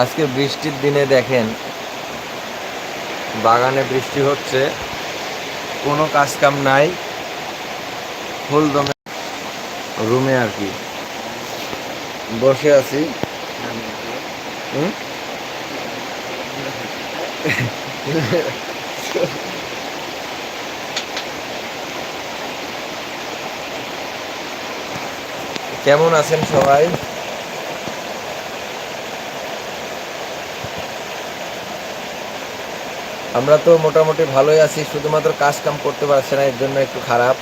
আজকে বৃষ্টির দিনে দেখেন, বাগানে বৃষ্টি হচ্ছে, কোনো কাজ কাম নাই, ফুল দমে রুমে আর কি। বসে আছি? কেমন আছেন সবাই? আমরা তো মোটামুটি ভালোই আছি, শুধুমাত্র কাজ কাম করতে পারছে না, এর জন্য একটু খারাপ।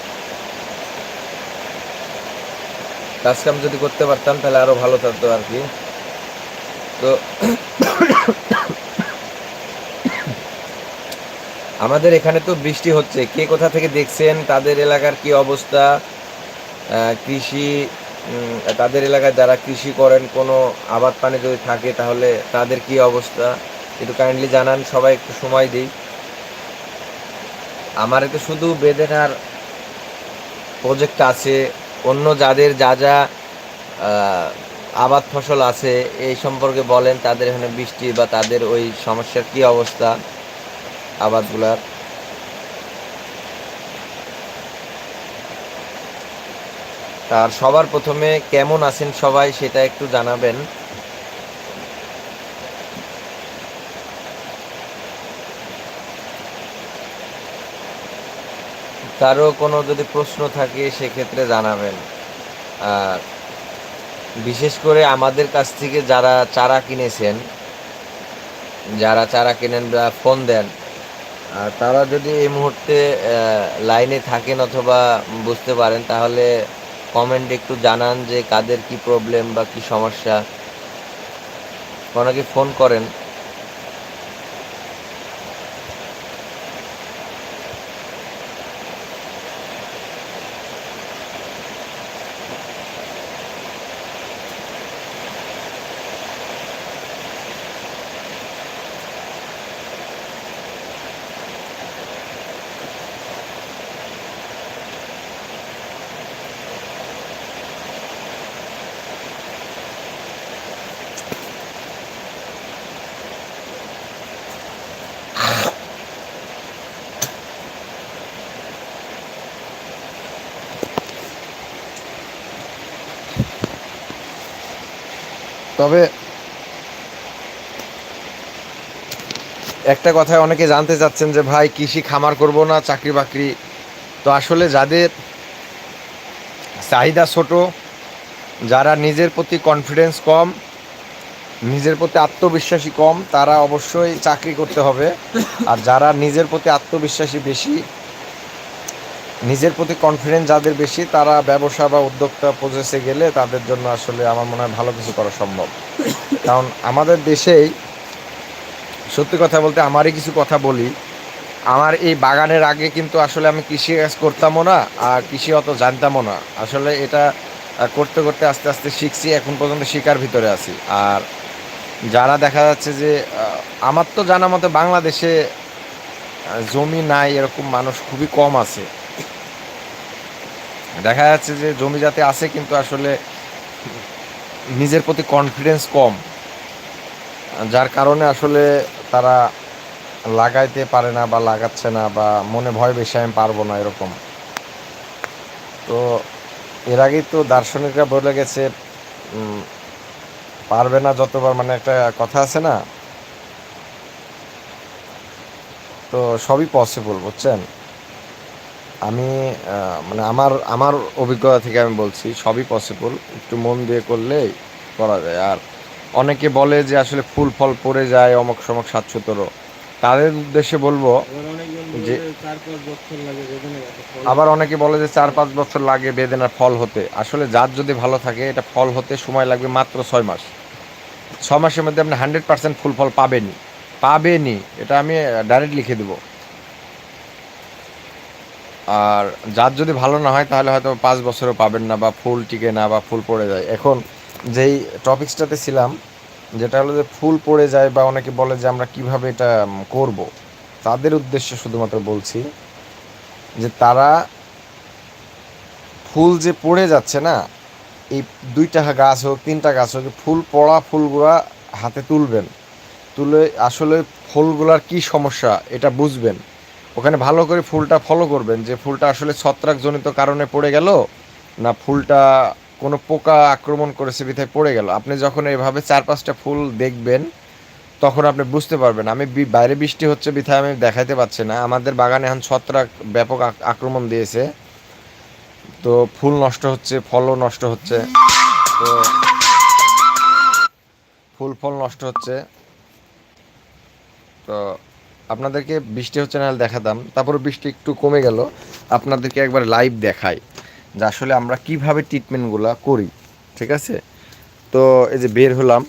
কাজ কাম যদি করতে পারতাম, তাহলে আরও ভালো থাকতো আর কি। তো আমাদের এখানে তো বৃষ্টি হচ্ছে, কে কোথা থেকে দেখছেন? তাদের এলাকার কি অবস্থা? কৃষি তাদের এলাকায় যারা কৃষি করেন, কোনো আবাদ পানি যদি থাকে, তাহলে তাদের কি অবস্থা? একটু কাইন্ডলি জানান, সবাই একটু সময় দিই। আমার তো শুধু বেদেনার প্রজেক্ট আছে, অন্য যাদের যা যা আবাদ ফসল আছে, এই সম্পর্কে বলেন, তাদের এখানে বৃষ্টি বা তাদের ওই সমস্যার কি অবস্থা, আবাদগুলার। আর সবার প্রথমে কেমন আছেন সবাই সেটা একটু জানাবেন। কারও কোনো যদি প্রশ্ন থাকে, সেক্ষেত্রে জানাবেন। আর বিশেষ করে আমাদের কাছ থেকে যারা চারা কিনেছেন, যারা চারা কেনেন বা ফোন দেন, আর তারা যদি এই মুহূর্তে লাইনে থাকেন অথবা বুঝতে পারেন, তাহলে কমেন্ট একটু জানান যে কাদের কি প্রবলেম বা কি সমস্যা। অনেকে ফোন করেন। তবে একটা কথা অনেকে জানতে চাচ্ছেন যে, ভাই, কৃষি খামার করব না, চাকরি বাকরি? তো আসলে যাদের চাহিদা ছোট, যারা নিজের প্রতি কনফিডেন্স কম, নিজের প্রতি আত্মবিশ্বাসী কম, তারা অবশ্যই চাকরি করতে হবে। আর যারা নিজের প্রতি আত্মবিশ্বাসী বেশি নিজের প্রতি কনফিডেন্স যাদের বেশি, তারা ব্যবসা বা উদ্যোক্তা প্রসেসে গেলে তাদের জন্য আসলে আমার মনে হয় ভালো কিছু করা সম্ভব। কারণ আমাদের দেশেই, সত্যি কথা বলতে আমারই কিছু কথা বলি, আমার এই বাগানের আগে কিন্তু আসলে আমি কৃষি কাজ করতামও না, আর কৃষি অত জানতামও না। আসলে এটা করতে করতে আস্তে আস্তে শিখছি, এখন পর্যন্ত শিকার ভিতরে আছি। আর যারা দেখা যাচ্ছে যে আমার তো জানা মতে বাংলাদেশে জমি নাই, এরকম মানুষ খুবই কম আছে। দেখা যাচ্ছে যে জমি যাতে আছে, কিন্তু আসলে নিজের প্রতি কনফিডেন্স কম। যার কারণে আসলে তারা লাগাইতে পারে না বা লাগাচ্ছে না বা মনে ভয় বেশি আমি পারব না এরকম। তো এর আগেই তো দার্শনিকরা বলে গেছে পারবে না যতবার মানে একটা কথা আছে না? তো সবই পসিবল বুঝছেন? আমি মানে আমার আমার অভিজ্ঞতা থেকে আমি বলছি সবই পসিবল একটু মন দিয়ে করলেই করা যায়। আর অনেকে বলে যে আসলে ফুল ফল পড়ে যায় অমক সমক সাতশতরো তাদের উদ্দেশ্যে বলব যে- আবার অনেকে বলে যে চার পাঁচ বছর লাগে বেদেনার ফল হতে। আসলে জাত যদি ভালো থাকে এটা ফল হতে সময় লাগবে মাত্র ছয় মাস। ছ মাসের মধ্যে আপনি হান্ড্রেড পার্সেন্ট ফুল ফল পাবেনি পাবেনি এটা আমি ডাইরেক্ট লিখে দেবো। আর যার যদি ভালো না হয়, তাহলে হয়তো পাঁচ বছরও পাবেন না বা ফুল টিকে না বা ফুল পড়ে যায়। এখন যেই টপিক্সটাতে ছিলাম, যেটা হলো যে ফুল পড়ে যায় বা অনেকে বলে যে আমরা কীভাবে এটা করব, তাদের উদ্দেশ্যে শুধুমাত্র বলছি যে তারা ফুল যে পড়ে যাচ্ছে না, এই দুইটা গাছ হোক, তিনটা গাছ হোক, ফুল পড়া ফুলগুলা হাতে তুলবেন। তুলে আসলে ফুলগুলার কি সমস্যা, এটা বুঝবেন। ওখানে ভালো করে ফুলটা ফলো করবেন যে ফুলটা আসলে ছত্রাকজনিত কারণে পড়ে গেল না ফুলটা কোনো পোকা আক্রমণ করেছে বিধায় পড়ে গেল। আপনি যখন এভাবে চার পাঁচটা ফুল দেখবেন, তখন আপনি বুঝতে পারবেন। আমি বাইরে বৃষ্টি হচ্ছে বিধায় আমি দেখাইতে পারছি না। আমাদের বাগানে এখন ছত্রাক ব্যাপক আক- আক্রমণ দিয়েছে। তো ফুল নষ্ট হচ্ছে, ফলও নষ্ট হচ্ছে। তো ফুল ফল নষ্ট হচ্ছে। তো আপনাদেরকে বৃষ্টি হচ্ছে না দেখাতাম। তারপরে বৃষ্টি একটু কমে গেল। আপনাদেরকে একবার লাইভ দেখাই যে আসলে আমরা কীভাবে ট্রিটমেন্টগুলো করি, ঠিক আছে? তো এই যে বের হলাম,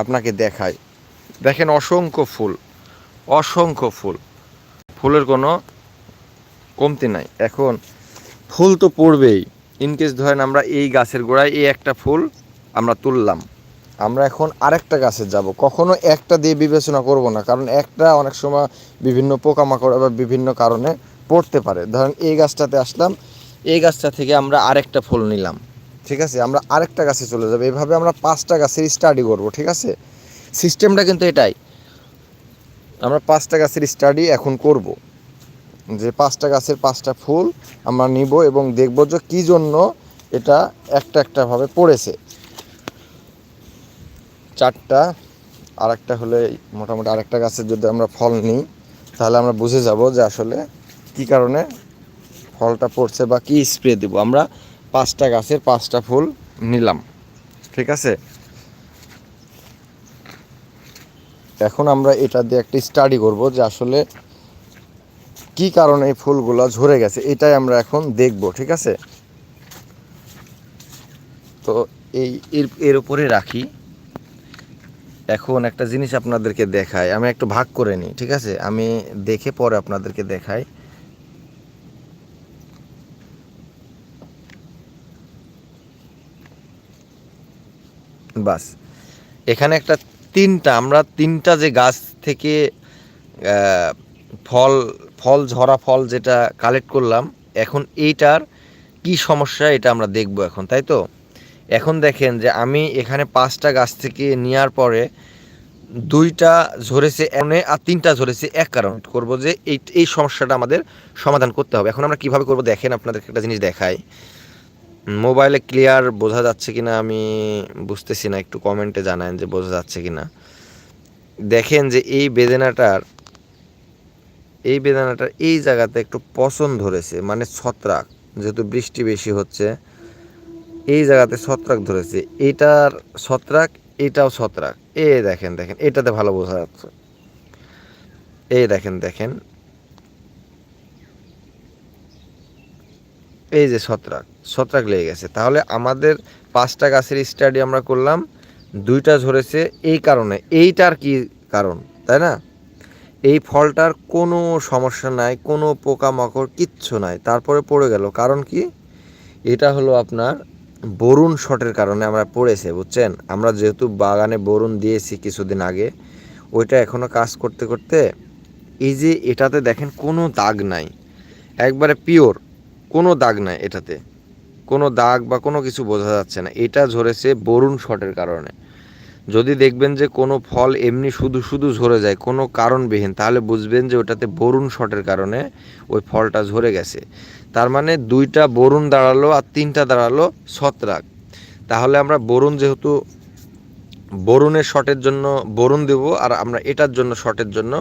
আপনাকে দেখাই। দেখেন অসংখ্য ফুল অসংখ্য ফুল। ফুলের কোনো কমতি নাই। এখন ফুল তো পড়বেই। ইনকেস ধরেন আমরা এই গাছের গোড়ায় এই একটা ফুল আমরা তুললাম। আমরা এখন আরেকটা গাছে যাব। কখনো একটা দিয়ে বিবেচনা করব না, কারণ একটা অনেক সময় বিভিন্ন পোকামাকড় বা বিভিন্ন কারণে পড়তে পারে। ধরেন এই গাছটাতে আসলাম, এই গাছটা থেকে আমরা আরেকটা ফুল নিলাম, ঠিক আছে? আমরা আরেকটা গাছে চলে যাব। এভাবে আমরা পাঁচটা গাছের স্টাডি করব, ঠিক আছে? সিস্টেমটা কিন্তু এটাই। আমরা পাঁচটা গাছের স্টাডি এখন করব। যে পাঁচটা গাছের পাঁচটা ফুল আমরা নিব এবং দেখব যে কী জন্য এটা একটা একটাভাবে পড়েছে। চারটা, আরেকটা হলে মোটামুটি আরেকটা গাছের যদি আমরা ফল নিই, তাহলে আমরা বুঝে যাব যে আসলে কি কারণে ফলটা পড়ছে বা কি স্প্রে দেব। আমরা পাঁচটা গাছের পাঁচটা ফুল নিলাম। ঠিক আছে? এখন আমরা এটা দিয়ে একটা স্টাডি করব যে আসলে কি কারণে এই ফুলগুলো ঝরে গেছে, এটাই আমরা এখন দেখব, ঠিক আছে? তো এই এর উপরে রাখি। এখন একটা জিনিস আপনাদেরকে দেখাই, আমি একটু ভাগ করে নিই, ঠিক আছে? আমি দেখে পরে আপনাদেরকে দেখাই। বাস, এখানে একটা তিনটা, আমরা তিনটা যে গাছ থেকে ফল ফল, ঝরা ফল যেটা কালেক্ট করলাম, এখন এইটার কি সমস্যা, এটা আমরা দেখব এখন, তাই তো? এখন দেখেন যে আমি এখানে পাঁচটা গাছ থেকে নেওয়ার পরে দুইটা ঝরেছে এনে আর তিনটা ঝরেছে এক কারণ। করব যে এই এই সমস্যাটা আমাদের সমাধান করতে হবে। এখন আমরা কীভাবে করব? দেখেন আপনাদেরকে একটা জিনিস দেখাই। মোবাইলে ক্লিয়ার বোঝা যাচ্ছে কিনা আমি বুঝতেছি না, একটু কমেন্টে জানান যে বোঝা যাচ্ছে কিনা। দেখেন যে এই বেদনাটার, এই বেদানাটার এই জায়গাতে একটু পচন ধরেছে মানে ছত্রাক, যেহেতু বৃষ্টি বেশি হচ্ছে। এই জায়গাতে ছত্রাক ধরেছে এইটার ছত্রাক, এটাও ছত্রাক। এ দেখেন দেখেন, এটাতে ভালো বোঝা যাচ্ছে। এই দেখেন দেখেন। এই যে ছত্রাক ছত্রাক লেগে গেছে। তাহলে আমাদের পাঁচটা গাছের স্টাডি আমরা করলাম, দুইটা ঝরেছে, এই কারণে। এইটার কি কারণ, তাই না? এই ফলটার কোনো সমস্যা নাই, কোনো পোকামাকড় কিচ্ছু নাই, তারপরে পড়ে গেল। কারণ কি? এটা হলো আপনার বরুণ শটের কারণে আমরা পড়েছে, বুঝছেন? আমরা যেহেতু বাগানে বরুণ দিয়েছি কিছুদিন আগে, ওইটা এখনও কাজ করতে করতে, এই যে এটাতে দেখেন কোনো দাগ নাই। একবারে পিওর, কোনো দাগ নাই এটাতে। কোনো দাগ বা কোনো কিছু বোঝা যাচ্ছে না। এটা ঝরেছে বরুণ শটের কারণে। যদি দেখবেন যে কোনো ফল এমনি শুধু শুধু ঝরে যায়, কোনো কারণবিহীন, তাহলে বুঝবেন যে ওটাতে বরুণ শটের কারণে ওই ফলটা ঝরে গেছে। তার মানে দুইটা বরুণ দাঁড়াল আর তিনটা দাঁড়াল ছত্রাক তাহলে আমরা বরুণ যেহেতু বরুণের শটের জন্য বরুণ দেব আর আমরা এটার জন্য শটের জন্য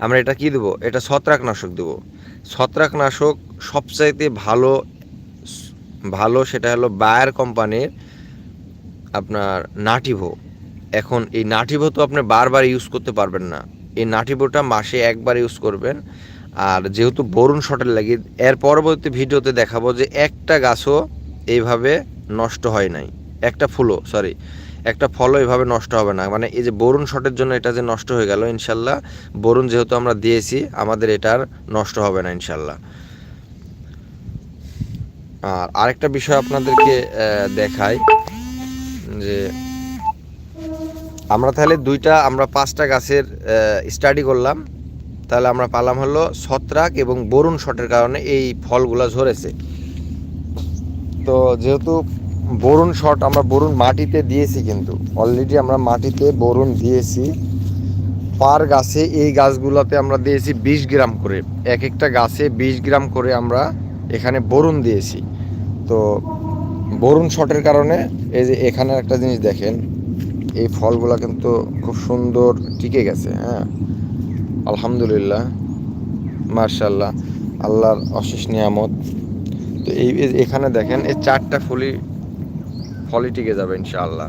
আমরা এটা কি দেব? এটা ছত্রাকনাশক দেব। ছত্রাকনাশক সবচাইতে ভালো ভালো সেটা হলো বায়ার কোম্পানির আপনার নাটিভো। এখন এই নাটিভো তো আপনি বারবার ইউজ করতে পারবেন না। এই নাটিভোটা মাসে একবার ইউজ করবেন। আর যেহেতু বরুণ শটের লাগি, এর পরবর্তী ভিডিওতে দেখাবো যে একটা গাছও এইভাবে নষ্ট হয় নাই। একটা ফুলও সরি একটা ফলও এভাবে নষ্ট হবে না। মানে এই যে বরুণ শটের জন্য এটা যে নষ্ট হয়ে গেল, ইনশাল্লাহ। বরুণ যেহেতু আমরা দিয়েছি, আমাদের এটার নষ্ট হবে না, ইনশাল্লাহ। আর আরেকটা বিষয় আপনাদেরকে দেখাই যে আমরা তাহলে দুইটা, আমরা পাঁচটা গাছের স্টাডি করলাম। তাহলে আমরা পালাম হলো ছত্রাক এবং বরুণ শটের কারণে এই ফলগুলো ঝরেছে। তো যেহেতু বরুণ শট আমরা বরুণ মাটিতে দিয়েছি কিন্তু অলরেডি আমরা মাটিতে বরুণ দিয়েছি। পার গাছে এই গাছগুলোতে আমরা দিয়েছি বিশ গ্রাম করে। এক একটা গাছে বিশ গ্রাম করে আমরা এখানে বরুণ দিয়েছি। তো বরুণ শটের কারণে এই যে এখানে একটা জিনিস দেখেন, এই ফলগুলো কিন্তু খুব সুন্দর টিকে গেছে হ্যাঁ। আলহামদুলিল্লাহ মার্শাল্লাহ আল্লাহর অশেষ নিয়ামত। তো এই এখানে দেখেন, এই চারটা ফুলই ফলই টিকে যাবে ইনশাআল্লাহ।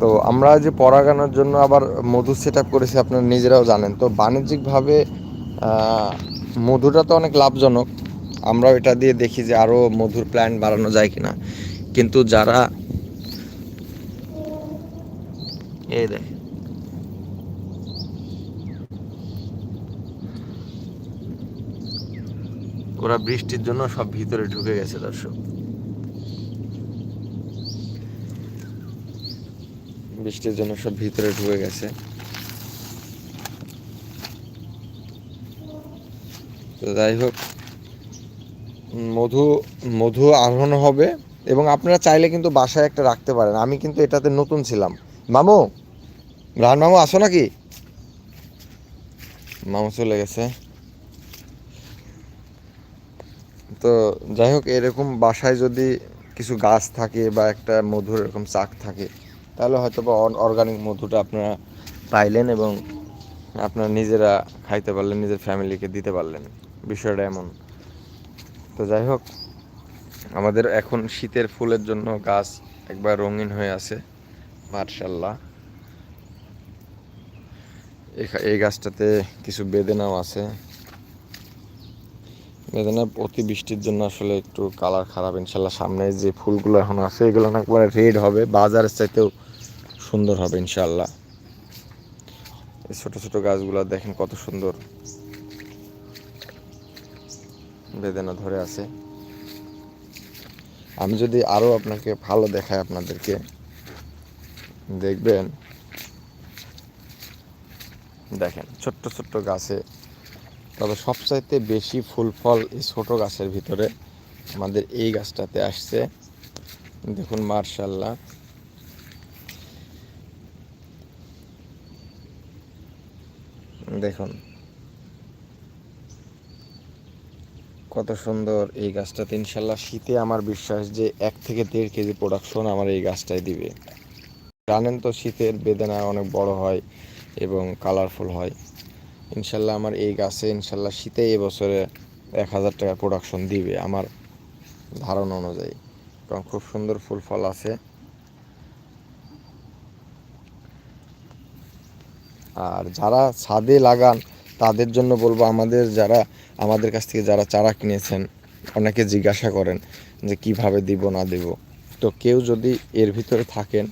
তো আমরা যে পরাগানোর জন্য আবার মধু সেট করেছি, আপনারা নিজেরাও জানেন। তো বাণিজ্যিকভাবে মধুটা তো অনেক লাভজনক। আমরাও এটা দিয়ে দেখি যে আরও মধুর প্ল্যান্ট বাড়ানো যায় কিনা। কিন্তু যারা এই দেখ ওরা বৃষ্টির জন্য সব ভিতরে ঢুকে গেছে, দর্শক। বৃষ্টির জন্য সব ভিতরে ঢুকে গেছে। তো যাই হোক মধু মধু আরোহণ হবে এবং আপনারা চাইলে কিন্তু বাসায় একটা রাখতে পারেন। আমি কিন্তু এটাতে নতুন ছিলাম। মামু, রান মামু, আসো নাকি? মামু চলে গেছে। তো যাই হোক, এরকম বাসায় যদি কিছু গাছ থাকে বা একটা মধুর এরকম চাক থাকে, তাহলে হয়তো বা অর্গানিক মধুটা আপনারা পাইলেন এবং আপনারা নিজেরা খাইতে পারলেন, নিজের ফ্যামিলিকে দিতে পারলেন। বিষয়টা এমন। তো যাই হোক, আমাদের এখন শীতের ফুলের জন্য গাছ একবার রঙিন হয়ে আছে, মার্শাল্লাহ। এই গাছটাতে কিছু বেদেনাও আছে। বেদানা অতি বৃষ্টির জন্য আসলে একটু কালার খারাপ। ইনশাল্লাহ সামনে যে ফুলগুলো এখন আছে, এগুলো না একবারে রেড হবে। বাজারের চাইতেও সুন্দর হবে ইনশাল্লাহ। এই ছোটো ছোটো গাছগুলো দেখেন কত সুন্দর। বেদানা ধরে আছে। আমি যদি আরও আপনাকে ভালো দেখাই আপনাদেরকে, দেখবেন? দেখেন, ছোট্ট ছোট্ট গাছে তবে সবচাইতে বেশি ফুল ফল এই ছোট গাছের ভিতরে আমাদের এই গাছটাতে আসছে। দেখুন, মার্শাল্লাহ। দেখুন। কত সুন্দর এই গাছটাতে। ইনশাল্লাহ শীতে আমার বিশ্বাস যে এক থেকে দেড় কেজি প্রোডাকশন আমার এই গাছটাই দিবে। জানেন তো, শীতের বেদনা অনেক বড় হয় এবং কালারফুল হয়। ইনশাল্লাহ আমার এই গাছে ইনশাল্লাহ শীতে এবছরে এক হাজার টাকা প্রোডাকশন দিবে আমার ধারণা অনুযায়ী। কারণ খুব সুন্দর ফুল ফল আছে। আর যারা ছাদে লাগান, তাদের জন্য বলব আমাদের যারা, আমাদের কাছ থেকে যারা চারা কিনেছেন, অনেকে জিজ্ঞাসা করেন যে কীভাবে দিব, না দেব। তো কেউ যদি এর ভিতরে থাকেন,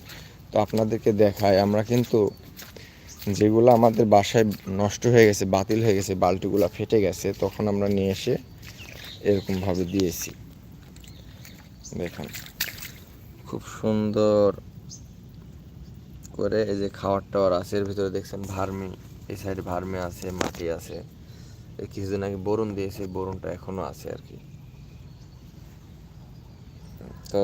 তো আপনাদেরকে দেখায়। আমরা কিন্তু যেগুলো আমাদের বাসায় নষ্ট হয়ে গেছে, বাতিল হয়ে গেছে, বালতিগুলো ফেটে গেছে, তখন আমরা নিয়ে এসে এরকমভাবে দিয়েছি। দেখুন, খুব সুন্দর করে এই যে খাওয়ার টাওয়ার আছে, এর ভিতরে দেখছেন ভার্মি, এই সাইডে ভার্মি আছে, মাটি আছে। এই কিছুদিন আগে বরুণ দিয়েছে বরুণটা এখনও আছে আর কি। তো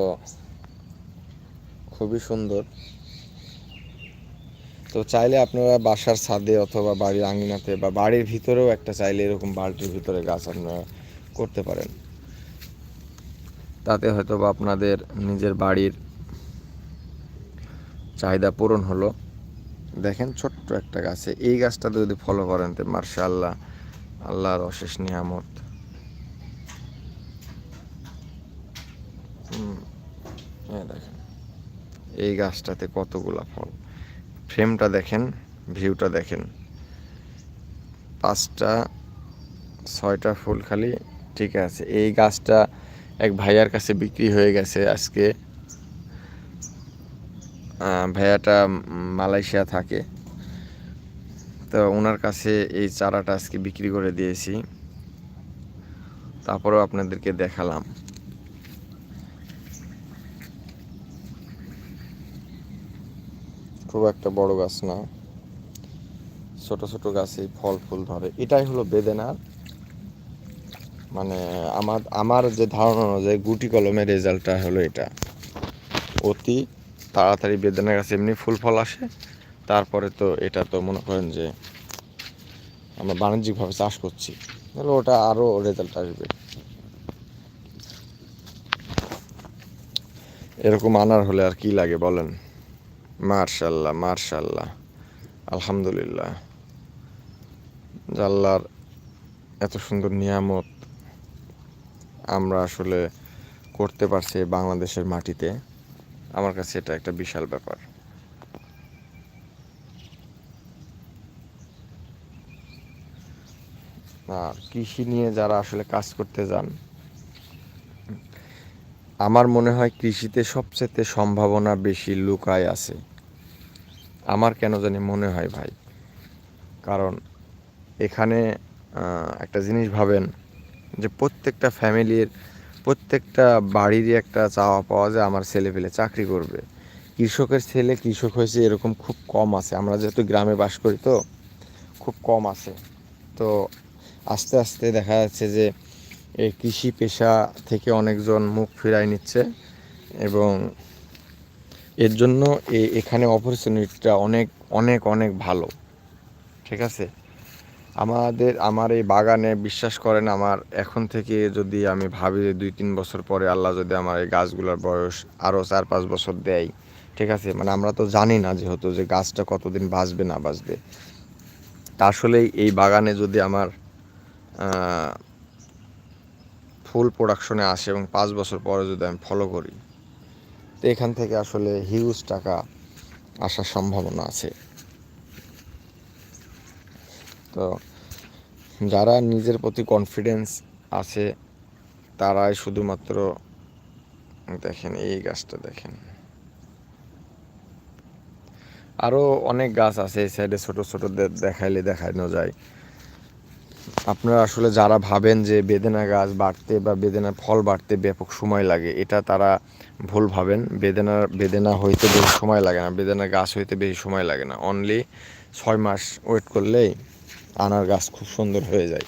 খুবই সুন্দর। তো চাইলে আপনারা বাসার ছাদে অথবা বাড়ির আঙিনাতে বা বাড়ির ভিতরেও একটা চাইলে এরকম বালতির ভিতরে গাছ আপনারা করতে পারেন। তাতে হয়তো বা আপনাদের নিজের বাড়ির চাহিদা পূরণ হলো। দেখেন ছোট্ট একটা গাছে, এই গাছটাতে যদি ফলো করেন তো মার্শাল্লাহ, আল্লাহর অশেষ নিয়ামত। দেখেন, এই গাছটাতে কতগুলা ফল। ফ্রেমটা দেখেন, ভিউটা দেখেন। পাঁচটা, ছয়টা ফুল খালি ঠিক আছে। এই গাছটা এক ভাইয়ার কাছে বিক্রি হয়ে গেছে আজকে। ভাইয়াটা মালয়েশিয়া থাকে। তো ওনার কাছে এই চারাটা আজকে বিক্রি করে দিয়েছি। তারপরেও আপনাদেরকে দেখালাম। খুব একটা বড় গাছ না। ছোট ছোট গাছে ফল, ফুল ধরে। এটাই হলো বেদেনার। মানে আমার আমার যে ধারণা অনুযায়ী গুটি কলমের রেজাল্টটা হলো এটা। অতি তাড়াতাড়ি বেদানা গাছে এমনি ফুল ফল আসে। তারপরে তো এটা তো মনে করেন যে আমরা বাণিজ্যিকভাবে চাষ করছি। তাহলে ওটা আরও রেজাল্ট আসবে। এরকম আনার হলে আর কি লাগে বলেন? মার্শাল্লাহ মার্শাল্লাহ। আলহামদুলিল্লাহ। জাল্লার এত সুন্দর নিয়ামত আমরা আসলে করতে পারছি বাংলাদেশের মাটিতে। আমার কাছে এটা একটা বিশাল ব্যাপার। আর কৃষি নিয়ে যারা আসলে কাজ করতে যান, আমার মনে হয় কৃষিতে সবচেয়ে সম্ভাবনা বেশি লুকায় আছে। আমার কেন জানি মনে হয় ভাই? কারণ এখানে একটা জিনিস ভাবেন যে প্রত্যেকটা ফ্যামিলির, প্রত্যেকটা বাড়িরই একটা চাওয়া পাওয়া যায় আমার ছেলে পেলে চাকরি করবে। কৃষকের ছেলে কৃষক হয়েছে এরকম খুব কম আছে। আমরা যেহেতু গ্রামে বাস করি তো, খুব কম আছে। তো আস্তে আস্তে দেখা যাচ্ছে যে এই কৃষি পেশা থেকে অনেকজন মুখ ফিরাই নিচ্ছে এবং এর জন্য এখানে অপরচুনিটিটা অনেক অনেক অনেক ভালো। ঠিক আছে? আমাদের, আমার এই বাগানে বিশ্বাস করেন, আমার এখন থেকে যদি আমি ভাবি যে দুই তিন বছর পরে আল্লাহ যদি আমার এই গাছগুলোর বয়স আরও চার পাঁচ বছর দেয়, ঠিক আছে? মানে আমরা তো জানি না যেহেতু যে গাছটা কতদিন বাঁচবে, না বাঁচবে। তা আসলেই এই বাগানে যদি আমার ফুল প্রোডাকশনে আসে এবং পাঁচ বছর পরে যদি আমি ফলো করি তো এখান থেকে আসলে হিউজ টাকা আসার সম্ভাবনা আছে। তো যারা নিজের প্রতি কনফিডেন্স আছে, তারাই শুধুমাত্র দেখেন এই গাছটা দেখেন। আরও অনেক গাছ আছে, এই সাইডে ছোটো ছোট দেখাইলে দেখানো যায়। আপনারা আসলে যারা ভাবেন যে বেদেনা গাছ বাড়তে বা বেদেনা ফল বাড়তে ব্যাপক সময় লাগে, এটা তারা ভুল ভাবেন। বেদেনার বেদেনা হইতে বেশি সময় লাগে না, বেদেনা গাছ হইতে বেশি সময় লাগে না। অনলি ছয় মাস ওয়েট করলেই আনার গাছ খুব সুন্দর হয়ে যায়।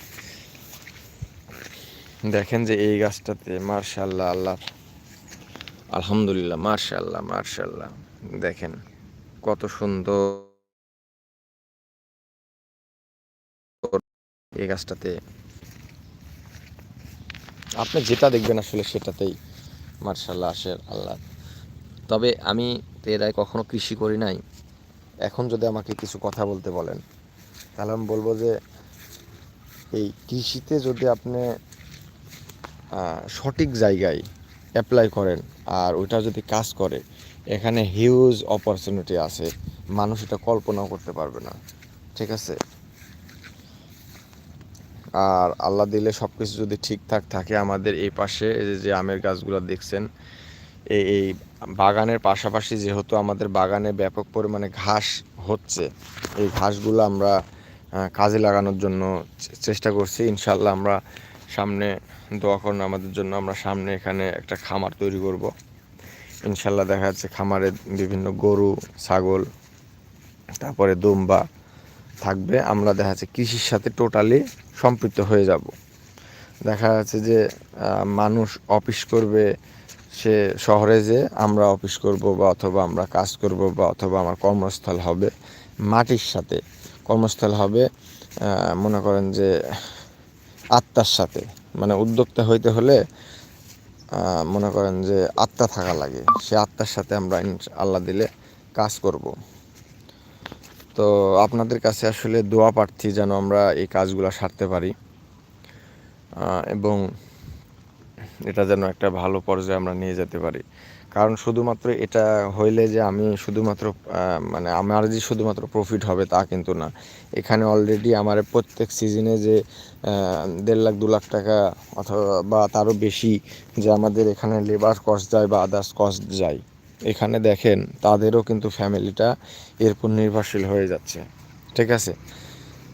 দেখেন যে এই গাছটাতে মার্শাল্লাহ, আল্লাহ, আলহামদুলিল্লাহ, মার্শাল্লাহ মার্শাল্লাহ। দেখেন কত সুন্দর এই গাছটাতে। আপনি যেটা দেখবেন আসলে সেটাতেই মার্শাল্লাহ আসে আল্লাহ। তবে আমি তো এর আগে কখনো কৃষি করি নাই। এখন যদি আমাকে কিছু কথা বলতে বলেন, তাহলে আমি বলব যে এই কৃষিতে যদি আপনি সঠিক জায়গায় অ্যাপ্লাই করেন আর ওইটা যদি কাজ করে, এখানে হিউজ অপরচুনিটি আছে। মানুষ এটা কল্পনাও করতে পারবে না। ঠিক আছে? আর আল্লাহ দিলে সব কিছু যদি ঠিকঠাক থাকে আমাদের এই পাশে যে আমের গাছগুলো দেখছেন, এই এই বাগানের পাশাপাশি যেহেতু আমাদের বাগানে ব্যাপক পরিমাণে ঘাস হচ্ছে, এই ঘাসগুলো আমরা কাজে লাগানোর জন্য চেষ্টা করছি। ইনশাল্লাহ আমরা সামনে দোয়া করুন, আমাদের জন্য আমরা সামনে এখানে একটা খামার তৈরি করব। ইনশাল্লাহ দেখা যাচ্ছে খামারে বিভিন্ন গরু, ছাগল, তারপরে দুম্বা থাকবে, আমরা দেখা যাচ্ছে কৃষির সাথে টোটালি সম্পৃক্ত হয়ে যাব। দেখা যাচ্ছে যে মানুষ অফিস করবে, সে শহরে যে আমরা অফিস করব বা অথবা আমরা কাজ করব বা অথবা আমার কর্মস্থল হবে, মাটির সাথে। কর্মস্থল হবে মনে করেন যে, আত্মার সাথে। মানে উদ্যোক্তা হইতে হলে মনে করেন যে আত্মা থাকা লাগে। সে আত্মার সাথে আমরা আল্লাহ দিলে কাজ করব। তো আপনাদের কাছে আসলে দোয়া প্রার্থী যেন আমরা এই কাজগুলো সারতে পারি। এবং এটা যেন একটা ভালো পর্যায়ে আমরা নিয়ে যেতে পারি। কারণ শুধুমাত্র এটা হইলে যে আমি শুধুমাত্র মানে আমার যে শুধুমাত্র প্রফিট হবে তা কিন্তু না। এখানে অলরেডি আমার প্রত্যেক সিজনে যে দেড় লাখ, দু লাখ টাকা অথবা বা তারও বেশি যে আমাদের এখানে লেবার কস্ট যায় বা আদার্স কস্ট যায়। এখানে দেখেন, তাদেরও কিন্তু ফ্যামিলিটা এরপর নির্ভরশীল হয়ে যাচ্ছে। ঠিক আছে?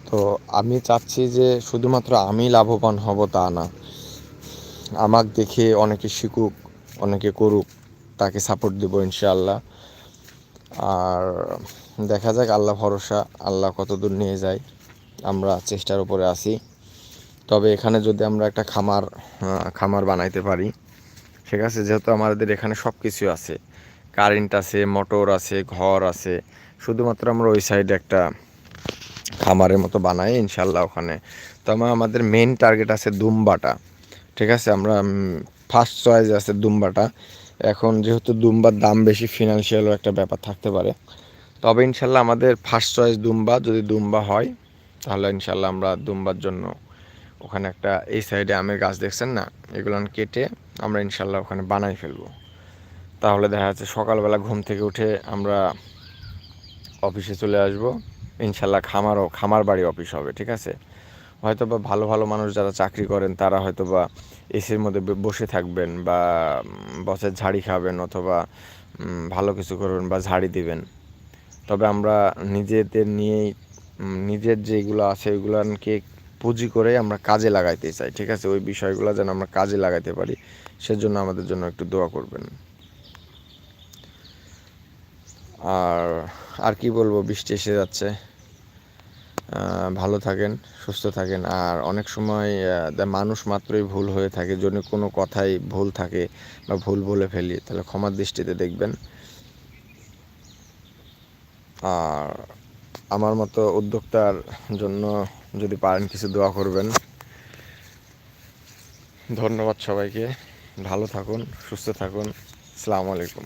তো আমি চাচ্ছি যে শুধুমাত্র আমি লাভবান হব তা না। আমাক দেখে অনেকে শিখুক, অনেকে করুক, তাকে সাপোর্ট দেবো ইনশাআল্লাহ। আর দেখা যাক, আল্লাহ ভরসা, আল্লাহ কতদূর নিয়ে যায়। আমরা চেষ্টার উপরে আছি। তবে এখানে যদি আমরা একটা খামার খামার বানাইতে পারি, ঠিক আছে? যেহেতু আমাদের এখানে সব কিছু আছে। কারেন্ট আছে, মোটর আছে, ঘর আছে। শুধুমাত্র আমরা ওই সাইডে একটা খামারের মতো বানাই ইনশাল্লাহ ওখানে। তো আমার, আমাদের মেন টার্গেট আছে দুম্বাটা, ঠিক আছে? আমরা ফার্স্ট চয়েস আছে দুম্বাটা। এখন যেহেতু দুম্বার দাম বেশি ফিনান্সিয়ালও একটা ব্যাপার থাকতে পারে। তবে ইনশাল্লাহ আমাদের ফার্স্ট চয়েস দুম্বা, যদি দুম্বা হয়, তাহলে ইনশাল্লাহ আমরা দুম্বার জন্য ওখানে একটা, এই সাইডে আমের গাছ দেখছেন না? এগুলো কেটে আমরা ইনশাল্লাহ ওখানে বানাই ফেলব। তাহলে দেখা যাচ্ছে সকালবেলা ঘুম থেকে উঠে আমরা অফিসে চলে আসব। ইনশাল্লাহ খামারও, খামার বাড়ি অফিস হবে, ঠিক আছে? হয়তো বা ভালো ভালো মানুষ যারা চাকরি করেন, তারা হয়তো বা এসির মধ্যে বসে থাকবেন বা বসের ঝাড়ি খাবেন অথবা ভালো কিছু করবেন বা ঝাড়ি দিবেন। তবে আমরা নিজেদের নিয়েই নিজের যেগুলো আছে ওইগুলোকে পুঁজি করে আমরা কাজে লাগাইতে চাই, ঠিক আছে? ওই বিষয়গুলো যেন আমরা কাজে লাগাইতে পারি, সেজন্য আমাদের জন্য একটু দোয়া করবেন। আর আর কি বলব, বৃষ্টি এসে যাচ্ছে। ভালো থাকেন, সুস্থ থাকেন। আর অনেক সময় মানুষ মাত্রই ভুল হয়ে থাকে। যদি কোনো কথাই ভুল থাকে বা ভুল বলে ফেলি, তাহলে ক্ষমার দৃষ্টিতে দেখবেন। আর আমার মতো উদ্যোক্তার জন্য যদি পারেন কিছু দোয়া করবেন। ধন্যবাদ সবাইকে। ভালো থাকুন, সুস্থ থাকুন। আসসালামু আলাইকুম।